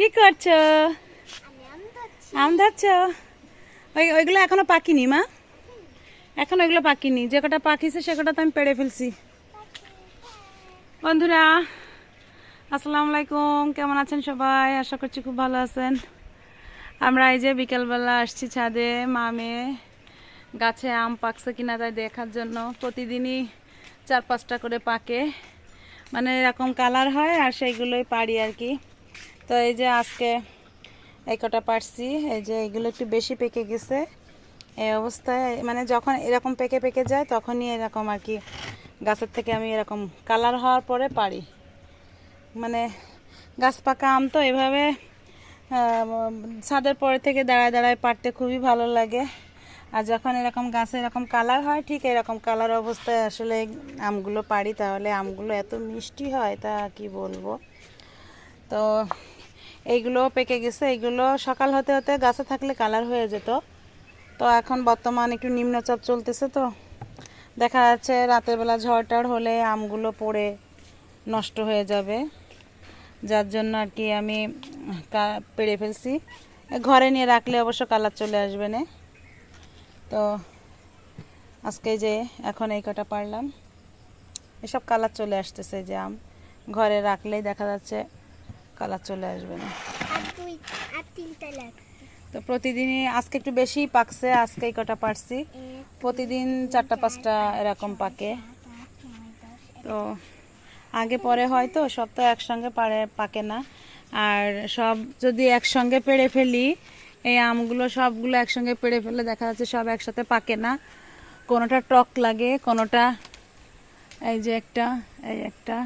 কি করছ? আম ধরছ? ওই, ওইগুলো এখনও পাকিনি, মা। এখন ওইগুলো পাকিনি। যে কটা পাকিছে, সে কটা তো আমি পেড়ে ফেলছি। বন্ধুরা, আসসালামু আলাইকুম। কেমন আছেন সবাই? আশা করছি খুব ভালো আছেন। আমরা এই যে বিকেলবেলা আসছি ছাদে মামে গাছে আম পাকছে কিনা তাই দেখার জন্য। প্রতিদিনই চার পাঁচটা করে পাকে। মানে এরকম কালার হয় আর সেইগুলোই পারি আর কি। তো এই যে আজকে এই কটা পারছি, এই যে এগুলো একটু বেশি পেকে গেছে। এই অবস্থায় মানে যখন এরকম পেকে পেকে যায়, তখনই এরকম আর কি গাছের থেকে আমি এরকম কালার হওয়ার পরে পারি। মানে গাছ পাকা আম তো এভাবে ছাদের পরে থেকে দাঁড়ায় দাঁড়ায় পারতে খুবই ভালো লাগে। আর যখন এরকম গাছে এরকম কালার হয়, ঠিক এরকম কালার অবস্থায় আসলে আমগুলো পারি। তাহলে আমগুলো এত মিষ্টি হয়, তা কি বলব? তো এইগুলো পেকে গেছে, এইগুলো সকাল হতে হতে গাছে থাকলে কালার হয়ে যেত। তো এখন বর্তমান একটু নিম্নচাপ চলতেছে তো। দেখা যাচ্ছে রাতের বেলা ঝড় টড় হলে আমগুলো পড়ে নষ্ট হয়ে যাবে। যার জন্য আর কি আমি পেড়ে ফেলছি। ঘরে নিয়ে রাখলে অবশ্য কালার চলে আসবে না। তো আজকে যে এখন এই কটা পারলাম, এসব কালার চলে আসতেছে যে আম। ঘরে রাখলেই দেখা যাচ্ছে কালার চলে আসবে না। তো প্রতিদিনই আজকে একটু বেশি পাকছে আজকে কটা পারছি। প্রতিদিন চারটা পাঁচটা এরকম পাকে। তো আগে পরে হয়তো সব তো একসঙ্গে পারে পাকে না। আর সব যদি একসঙ্গে পেড়ে ফেলি এই আমগুলো সবগুলো একসঙ্গে পেড়ে ফেলে দেখা যাচ্ছে সব একসাথে পাকে না। কোনোটা টক লাগে কোনোটা এই যে একটা এই একটা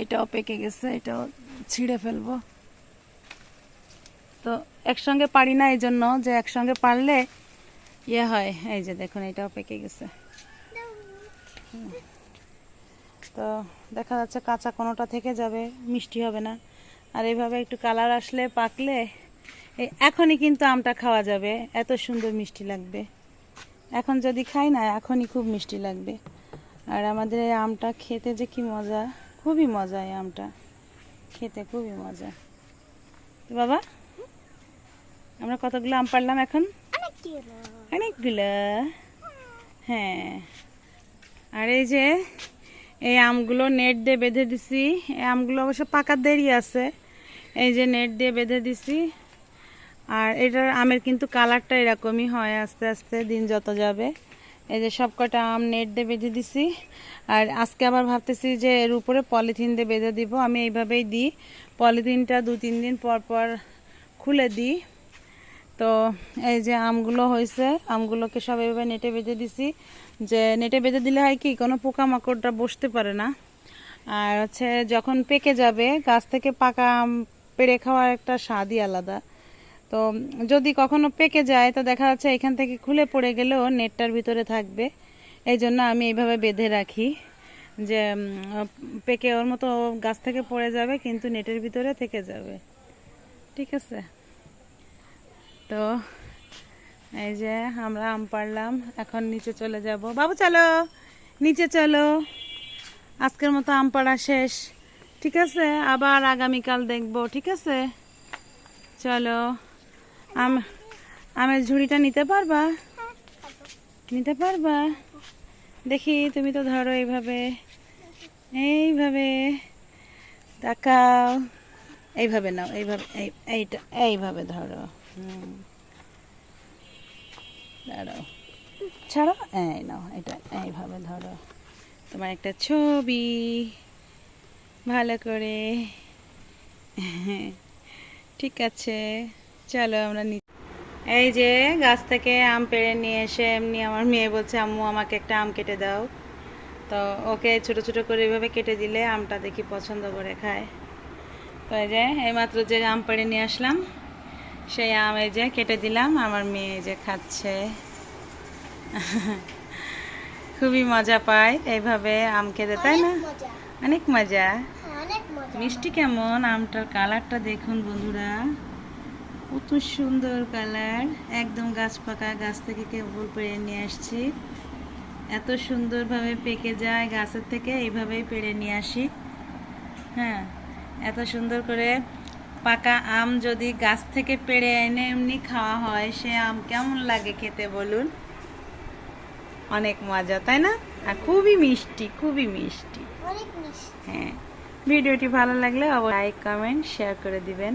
এইটাও পেকে গেছে এটাও ছিঁড়ে ফেলব। তো একসঙ্গে পারি না এই জন্য যে একসঙ্গে পারলে ইয়ে হয়। এই যে দেখুন, এটাও পেকে গেছে। তো দেখা যাচ্ছে কাঁচা কোনোটা থেকে যাবে, মিষ্টি হবে না। আর এইভাবে একটু কালার আসলে পাকলে এখনই কিন্তু আমটা খাওয়া যাবে। এত সুন্দর মিষ্টি লাগবে। এখন যদি খাই না, এখনই খুব মিষ্টি লাগবে। আর আমাদের এই আমটা খেতে যে কি মজা, খুবই মজা এই আমটা। খেতে খুবই মজা। তো বাবা আমরা কতগুলো আম পারলাম এখন? অনেকগুলো। হ্যাঁ। আর এই যে এই আমগুলো নেট দিয়ে বেঁধে দিছি। এই আমগুলো অবশ্য পাকার দেরি আছে। এই যে নেট দিয়ে বেঁধে দিছি। আর এটার আমের কিন্তু কালারটা এরকমই হয় আস্তে আস্তে দিন যত যাবে। এই যে সব কটা আম নেট দিয়ে বেঁধে দিছি। আর আজকে আবার ভাবতেছি যে এর উপরে পলিথিন দিয়ে বেঁধে দিব। আমি এইভাবেই দিই। পলিথিনটা দু তিন দিন পর পর খুলে দিই। তো এই যে আমগুলো হয়েছে, আমগুলোকে সব এভাবে নেটে বেঁধে দিছি। যে নেটে বেঁধে দিলে হয় কি, কোনো পোকামাকড়টা বসতে পারে না। আর হচ্ছে যখন পেকে যাবে, গাছ থেকে পাকা আম পেড়ে খাওয়ার একটা স্বাদই আলাদা। তো যদি কখনো পেকে যায়, তো দেখা যাচ্ছে এখান থেকে খুলে পড়ে গেলেও নেটটার ভিতরে থাকবে। এই জন্য আমি এইভাবে বেঁধে রাখি যে পেকে ওর মতো গাছ থেকে পড়ে যাবে, কিন্তু নেটের ভিতরে থেকে যাবে। ঠিক আছে? তো এই যে আমরা আম পারলাম এখন নিচে চলে যাব। বাবু, চলো! নিচে চলো! আজকের মতো আম পাড়া শেষ। ঠিক আছে? আবার আগামীকাল দেখব, ঠিক আছে? চলো! আম, আমের ঝুড়িটা নিতে পারবা? নিতে পারবা? দেখি, তুমি তো ধরো এইভাবে এইভাবে তাকাও। এইভাবে নাও, এইভাবে, এই, এইটা, এইভাবে ধরো। হুম। দাঁড়াও। ছাড়ো? এই নাও, এটা, এইভাবে ধরো। তোমার একটা ছবি, ভালো করে। ঠিক আছে। চলো আমরা এই যে গাছ থেকে আম পেড়ে নিয়ে এসে এমনি আমার মেয়ে বলছে আম্মু আমাকে একটা আম কেটে দাও। তো ওকে ছোট ছোট করে এভাবে কেটে দিলে আমটা দেখি পছন্দ করে খায়। তো এই যে এইমাত্র যে আম পেড়ে নিয়ে আসলাম সেই আম এই যে কেটে দিলাম আমার মেয়ে এই যে খাচ্ছে। খুবই মজা পায় এইভাবে আম খেতে তাই না? অনেক মজা। হ্যাঁ, অনেক মজা। মিষ্টি কেমন? আমটার কালারটা দেখুন বন্ধুরা। কত সুন্দর কালার। একদম গাছ পাকা গাছ থেকে কেবল পেড়ে নিয়ে আসছি। এত সুন্দরভাবে পেকে যায় গাছের থেকে এইভাবেই পেড়ে নিয়ে আসি। হ্যাঁ এত সুন্দর করে পাকা আম যদি গাছ থেকে পেড়ে এনে এমনি খাওয়া হয় সে আম কেমন লাগে খেতে বলুন? অনেক মজা তাই না? আর খুবই মিষ্টি খুবই মিষ্টি। মিষ্টি। হ্যাঁ ভিডিওটি ভালো লাগলে অবশ্যই লাইক কমেন্ট শেয়ার করে দিবেন।